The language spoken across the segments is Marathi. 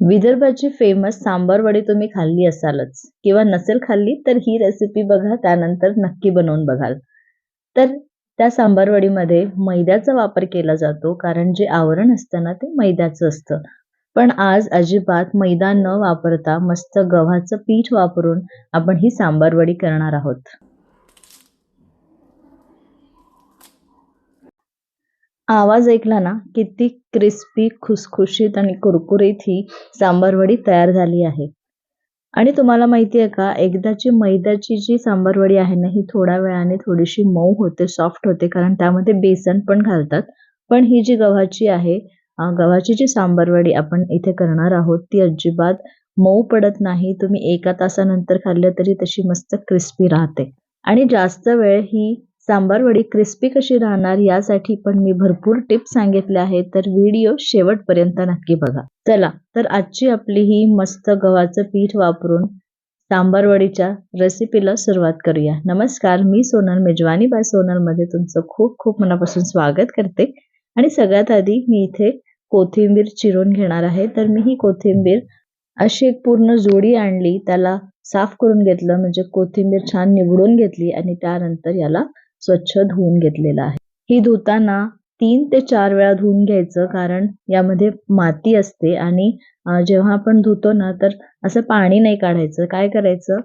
विदर्भाची फेमस सांबार वडी तुम्ही खाल्ली असालच. किंवा नसेल खाल्ली तर ही रेसिपी बघा त्यानंतर नक्की बनवून बघाल. तर त्या सांबार वडीमध्ये मैद्याचा वापर केला जातो कारण जे आवरण असतं ना ते मैद्याचं असतं. पण आज अजिबात मैदा न वापरता मस्त गव्हाचं पीठ वापरून आपण ही सांबार वडी करणार आहोत. आवाज ऐकला ना किती क्रिस्पी खुसखुशीत आणि कुरकुरीत ही सांबारवडी तयार झाली आहे. आणि तुम्हाला माहिती आहे का एकदाची मैद्याची जी सांबारवडी आहे ना ही थोड्या वेळाने थोडीशी मऊ होते सॉफ्ट होते कारण त्यामध्ये बेसन पण घालतात. पण ही जी गव्हाची आहे गव्हाची जी सांबारवडी आपण इथे करणार आहोत ती अजिबात मऊ पडत नाही. तुम्ही एका तासानंतर खाल्लं तरी तशी मस्त क्रिस्पी राहते. आणि जास्त वेळ ही सांबार वडी क्रिस्पी कशी राहणार यासाठी पण मी भरपूर टिप्स सांगितले आहेत. तर व्हिडिओ शेवटपर्यंत नक्की बघा. चला तर आजची आपली ही मस्त गव्हाचं पीठ वापरून सांबार वडीच्या रेसिपीला सुरुवात करूया. नमस्कार मी सोनल मेजवानी. बाय सोनलमध्ये तुमचं खूप खूप मनापासून स्वागत करते. आणि सगळ्यात आधी मी इथे कोथिंबीर चिरून घेणार आहे. तर मी ही कोथिंबीर अशी एक पूर्ण जोडी आणली. त्याला साफ करून घेतलं म्हणजे कोथिंबीर छान निवडून घेतली आणि त्यानंतर याला स्वच्छ धुवून घेतलेला आहे. ही धुताना तीन ते चार वेळा धुवून घ्यायचं कारण यामध्ये माती असते आणि जेव्हा आपण धुतो ना तर असं पाणी नाही काढायचं. काय करायचं?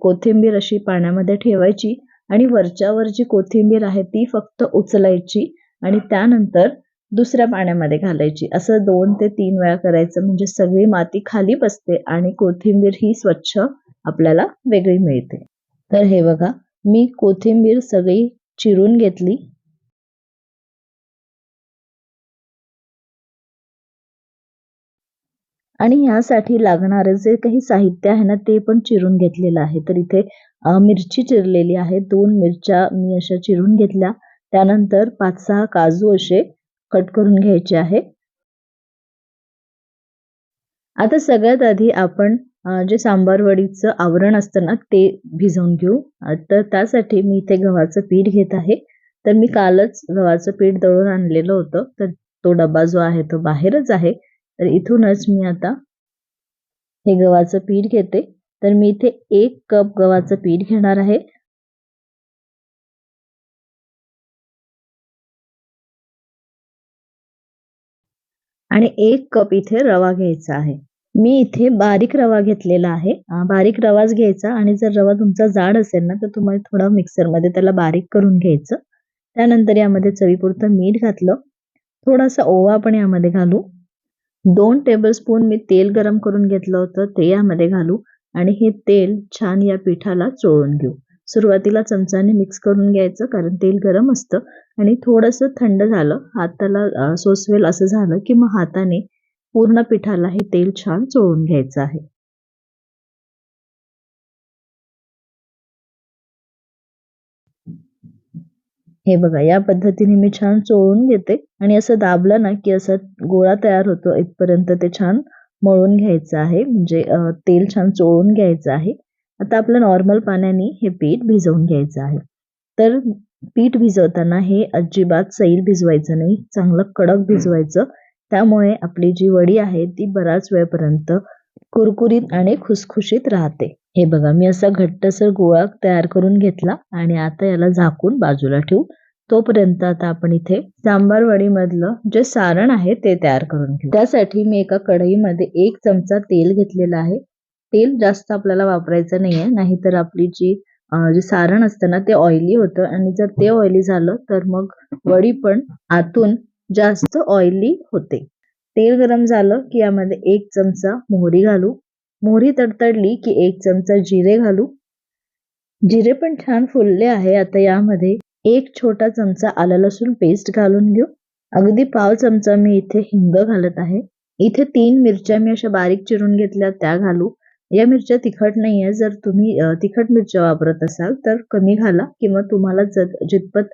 कोथिंबीर अशी पाण्यामध्ये ठेवायची आणि वरच्यावर जी कोथिंबीर आहे ती फक्त उचलायची आणि त्यानंतर दुसऱ्या पाण्यामध्ये घालायची. असं दोन ते तीन वेळा करायचं म्हणजे सगळी माती खाली बसते आणि कोथिंबीर ही स्वच्छ आपल्याला वेगळी मिळते. तर हे बघा मी कोथिंबीर सगळी चिरून घेतली. आणि ह्यासाठी लागणारं जे काही साहित्य आहे ना ते पण चिरून घेतलेलं आहे. तर इथे मिरची चिरलेली आहे. दोन मिरच्या मी अशा चिरून घेतल्या. त्यानंतर पाच सहा काजू असे कट करून घ्यायचे आहे. आता सगळ्यात आधी आपण जे सांबार वडीचं आवरण असतं ना ते भिजवून घेऊ. तर त्यासाठी मी इथे गव्हाचं पीठ घेत आहे. तर मी कालच गव्हाचं पीठ दळून आणलेलं होतं. तर तो डबा जो आहे तो बाहेरच आहे. तर इथूनच मी आता हे गव्हाचं पीठ घेते. तर मी इथे एक कप गव्हाचं पीठ घेणार आहे. आणि एक कप इथे रवा घ्यायचा आहे. मी इथे बारीक रवा घेतलेला आहे. बारीक रवाच घ्यायचा आणि जर रवा तुमचा जाड असेल ना तर तुम्हाला थोडा मिक्सरमध्ये त्याला बारीक करून घ्यायचं. त्यानंतर यामध्ये चवीपुरतं मीठ घातलं. थोडासा ओवा पण यामध्ये घालू. दोन टेबलस्पून मी तेल गरम करून घेतलं होतं ते यामध्ये घालू आणि हे तेल छान या पिठाला चोळून घेऊ. सुरुवातीला चमचाने मिक्स करून घ्यायचं कारण तेल गरम असतं आणि थोडंसं थंड झालं. हाताला सोसवेल असं झालं की मग हाताने पूर्ण पिठाला हे तेल छान चोळून घ्यायचं आहे. हे बघा या पद्धतीने मी छान चोळून घेते. आणि असं दाबलं ना की असं गोळा तयार होतो इथपर्यंत ते छान मळून घ्यायचं आहे. म्हणजे तेल छान चोळून घ्यायचं आहे. आता आपलं नॉर्मल पाण्याने हे पीठ भिजवून घ्यायचं आहे. तर पीठ भिजवताना हे अजिबात सैल भिजवायचं नाही चांगलं कडक भिजवायचं. त्यामुळे आपली जी वडी आहे ती बराच वेळपर्यंत कुरकुरीत आणि खुसखुशीत राहते. हे बघा मी असा घट्टसर गोळा तयार करून घेतला आणि आता याला झाकून बाजूला ठेवू. तोपर्यंत आता आपण इथे सांबार वडीमधलं जे सारण आहे ते तयार करून घेऊ. त्यासाठी मी एका कढईमध्ये एक चमचा तेल घेतलेला आहे. तेल जास्त आपल्याला वापरायचं नाहीये नाहीतर आपली जी जे सारण असतं ना ते ऑइली होतं. आणि जर ते ऑइली झालं तर मग वडी पण आतून जास्त ऑइली होते. तेल गरम झालं की यामध्ये एक चमचा मोहरी घालू. मोहरी तडतडली की एक चमचा जिरे घालू. जिरे पण छान फुलले आहे. आता यामध्ये एक छोटा चमचा आला लसूण पेस्ट घालून घेऊ. अगदी पाव चमचा मी इथे हिंग घालत आहे. इथे तीन मिरच्या मी अशा बारीक चिरून घेतल्या त्या घालू. या मिरच्या तिखट नाही आहे जर तुम्ही तिखट मिरच्या वापरत असाल तर कमी घाला किंवा तुम्हाला जितपत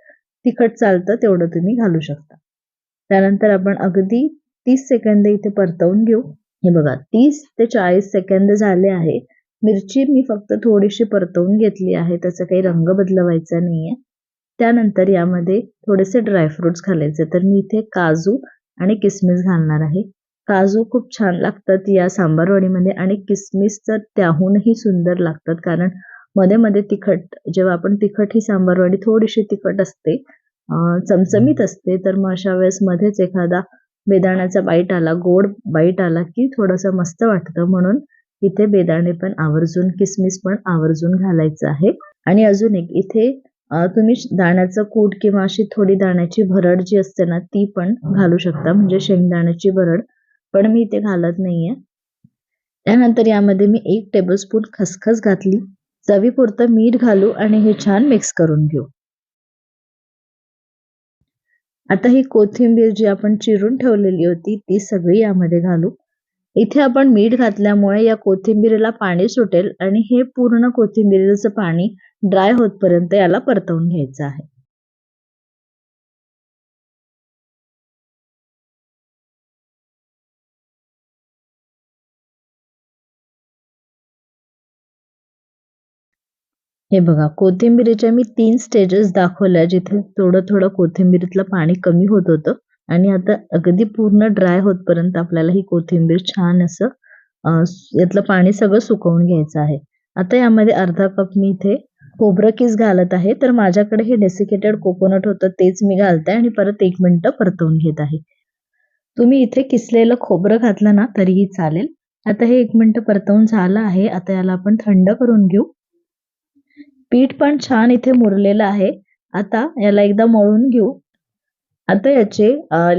तिखट चालतं तेवढं तुम्ही घालू शकता. त्यानंतर आपण अगदी तीस सेकंद इथे परतवून घेऊ. हे बघा तीस ते चाळीस सेकंद झाले आहे. मिरची मी फक्त थोडीशी परतवून घेतली आहे त्याचा काही रंग बदलवायचा नाहीये. त्यानंतर यामध्ये थोडेसे ड्रायफ्रुट्स घालायचे. तर मी इथे काजू आणि किसमिस घालणार आहे. काजू खूप छान लागतात या सांबारवाडीमध्ये आणि किसमिस तर त्याहूनही सुंदर लागतात. कारण मध्ये मध्ये तिखट जेव्हा आपण तिखट ही सांबारवाडी थोडीशी तिखट असते चमचमीत असते तर मग अशा वेळेस मध्येच एखादा बेदाण्याचा बाईट आला गोड बाईट आला की थोडंसं मस्त वाटतं. म्हणून इथे बेदाणे पण आवर्जून किसमिस पण आवर्जून घालायचं आहे. आणि अजून एक इथे तुम्ही दाण्याचं कूट किंवा अशी थोडी दाण्याची भरड जी असते ना ती पण घालू शकता. म्हणजे शेंगदाण्याची भरड. पण मी इथे घालत नाहीये. त्यानंतर यामध्ये मी एक टेबलस्पून खसखस घातली. चवीपुरतं मीठ घालू आणि हे छान मिक्स करून घेऊ. आता ही कोथिंबीर जी आपण चिरून ठेवलेली होती ती सगळी यामध्ये घालू. इथे आपण मीठ घातल्यामुळे या कोथिंबीरीला पाणी सुटेल आणि हे पूर्ण कोथिंबीरीचं पाणी ड्राय होतपर्यंत याला परतवून घ्यायचं आहे. हे बघा कोथिंबिरीच्या मी तीन स्टेजेस दाखवल्या जिथे थोडं थोडं कोथिंबिरीतलं पाणी कमी होत होतं. आणि आता अगदी पूर्ण ड्राय होतपर्यंत आपल्याला ही कोथिंबीर छान असं यातलं पाणी सगळं सुकवून घ्यायचं आहे. आता यामध्ये अर्धा कप मी इथे खोबरं किस घालत आहे. तर माझ्याकडे हे डेसिकेटेड कोकोनट होतं तेच मी घालते आणि परत एक मिनटं परतवून घेत आहे. तुम्ही इथे किसलेलं खोबरं घातलं ना तरीही चालेल. आता हे एक मिनटं परतवून झालं आहे. आता याला आपण थंड करून घेऊ. पीठ पण छान इथे मुरलेलं आहे. आता याला एकदा मळून घेऊ. आता याचे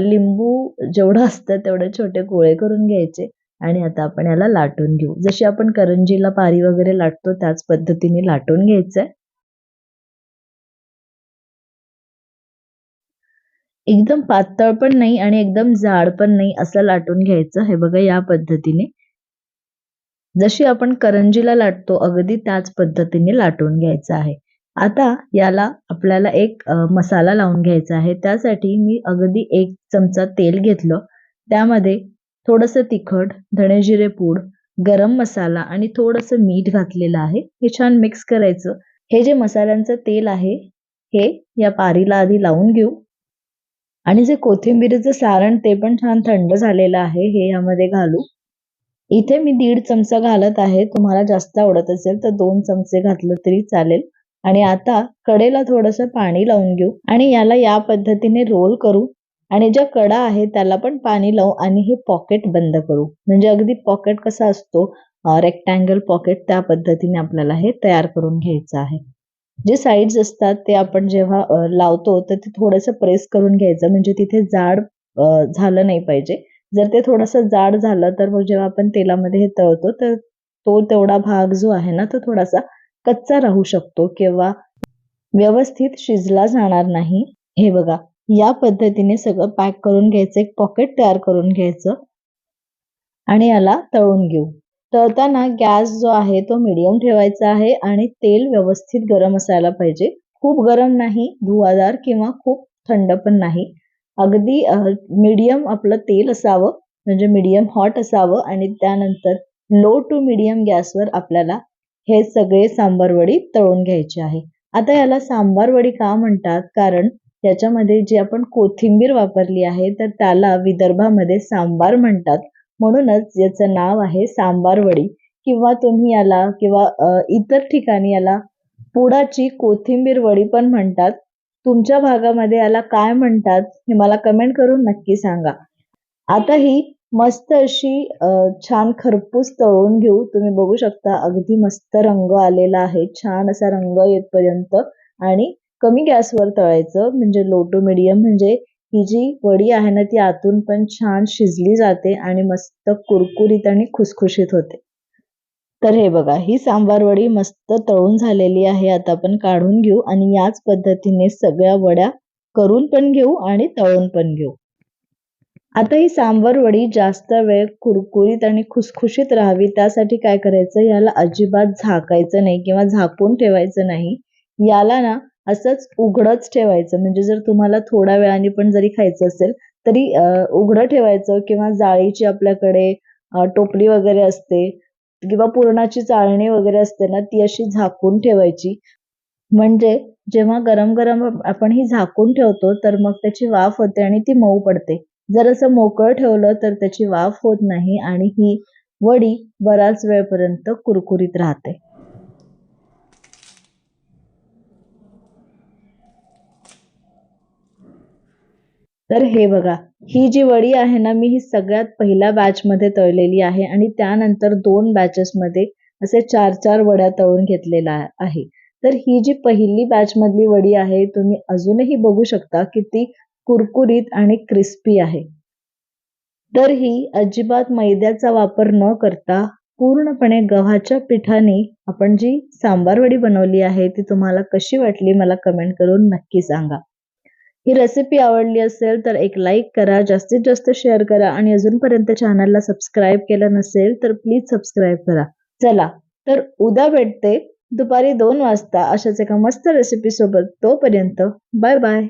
लिंबू जेवढं असतं तेवढे छोटे गोळे करून घ्यायचे आणि आता आपण याला लाटून घेऊ. जशी आपण करंजीला पारी वगैरे लाटतो त्याच पद्धतीने लाटून घ्यायचंय एकदम पातळ पण नाही आणि एकदम जाड पण नाही असं लाटून घ्यायचं हे बघा या पद्धतीने. जशी आपण करंजीला लाटतो अगदी त्याच पद्धतीने लाटून घ्यायचं आहे. आता याला आपल्याला एक मसाला लावून घ्यायचा आहे. त्यासाठी मी अगदी एक चमचा तेल घेतलं. त्यामध्ये थोडंसं तिखट धणेजिरे पूड गरम मसाला आणि थोडंसं मीठ घातलेलं आहे. हे छान मिक्स करायचं. हे जे मसाल्यांचं तेल आहे हे या पारीला आधी लावून घेऊ. आणि जे कोथिंबीरीचं सारण ते पण छान थंड झालेलं आहे हे यामध्ये घालू. इथे मी दीड चमचा घालत आहे. तुम्हाला जास्त आवडत असेल तर दोन चमचे घातलं तरी चालेल. आणि आता कडेला थोडस पाणी लावून घेऊ. आणि याला या पद्धतीने रोल करू. आणि ज्या कडा आहे त्याला पण पाणी लावू आणि हे पॉकेट बंद करू. म्हणजे अगदी पॉकेट कसा असतो? रेक्टँगल पॉकेट त्या पद्धतीने आपल्याला हे तयार करून घ्यायचं आहे. जे साईड्स असतात ते आपण जेव्हा लावतो तर ते थोडंसं प्रेस करून घ्यायचं. म्हणजे तिथे जाड झालं नाही पाहिजे. जर ते थोडंसं जाड झालं तर मग जेव्हा आपण तेलामध्ये हे तळतो तर तो तेवढा भाग जो आहे ना तो थोडासा कच्चा राहू शकतो किंवा व्यवस्थित शिजला जाणार नाही. हे बघा या पद्धतीने सगळं पॅक करून घ्यायचं एक पॉकेट तयार करून घ्यायचं आणि याला तळून घेऊ. तळताना गॅस जो आहे तो मिडियम ठेवायचा आहे आणि तेल व्यवस्थित गरम असायला पाहिजे. खूप गरम नाही धुवादार किंवा खूप थंड पण नाही. अगदी मीडियम आपलं तेल असावं म्हणजे मीडियम हॉट असावं आणि त्यानंतर लो टू मीडियम गॅसवर आपल्याला हे सगळे सांबार वडी तळून घ्यायचे आहे. आता याला सांबार वडी का म्हणतात? कारण त्याच्यामध्ये जी आपण कोथिंबीर वापरली आहे तर त्याला विदर्भामध्ये सांबार म्हणतात. म्हणूनच याचं नाव आहे सांबार वडी किंवा तुम्ही याला किंवा इतर ठिकाणी याला पुडाची कोथिंबीर वडी पण म्हणतात. तुमच्या भागामध्ये याला काय म्हणतात हे मला कमेंट करून नक्की सांगा. आता ही मस्त अशी छान खरपूस तळून घेऊ. तुम्ही बघू शकता अगदी मस्त रंग आलेला आहे. छान असा रंग येतपर्यंत आणि कमी गॅसवर तळायचं. म्हणजे लो टू मिडियम म्हणजे ही जी वडी आहे ना ती आतून पण छान शिजली जाते आणि मस्त कुरकुरीत आणि खुसखुशीत होते. तर हे बघा ही सांबार वडी मस्त तळून झालेली आहे. आता आपण काढून घेऊ आणि याच पद्धतीने सगळ्या वड्या करून पण घेऊ आणि तळून पण घेऊ. आता ही सांबार वडी जास्त वेळ कुरकुरीत आणि खुसखुशीत राहावी त्यासाठी काय करायचं? याला अजिबात झाकायचं नाही किंवा झाकून ठेवायचं नाही. याला ना असंच उघडच ठेवायचं. म्हणजे जर तुम्हाला थोड्या वेळाने पण जरी खायचं असेल तरी उघडं ठेवायचं किंवा जाळीची आपल्याकडे टोपली वगैरे असते किंवा पुरणाची चाळणी वगैरे असते ना ती अशी झाकून ठेवायची. म्हणजे जेव्हा गरम गरम आपण ही झाकून ठेवतो तर मग त्याची वाफ होते आणि ती मऊ पडते. जर असं मोकळं ठेवलं तर त्याची वाफ होत नाही आणि ही वडी बराच वेळपर्यंत कुरकुरीत राहते. तर हे बघा ही जी वडी आहे ना मी ही सगळ्यात पहिल्या बॅचमध्ये तळलेली आहे आणि त्यानंतर दोन बॅचेस मध्ये असे चार चार वड्या तळून घेतलेला आहे. तर ही जी पहिली बॅच मधली वडी आहे तुम्ही अजूनही बघू शकता की ती कुरकुरीत आणि क्रिस्पी आहे. तर ही अजिबात मैद्याचा वापर न करता पूर्णपणे गव्हाच्या पिठाने आपण जी सांबार वडी बनवली आहे ती तुम्हाला कशी वाटली मला कमेंट करून नक्की सांगा. ही रेसिपी आवडली असेल तर एक लाईक करा जास्तीत जास्त शेअर करा आणि अजूनपर्यंत चॅनलला सबस्क्राईब केलं नसेल तर प्लीज सबस्क्राईब करा. चला तर उद्या भेटते. दुपारी दोन वाजता अशाच एका मस्त रेसिपी सोबत. तोपर्यंत बाय बाय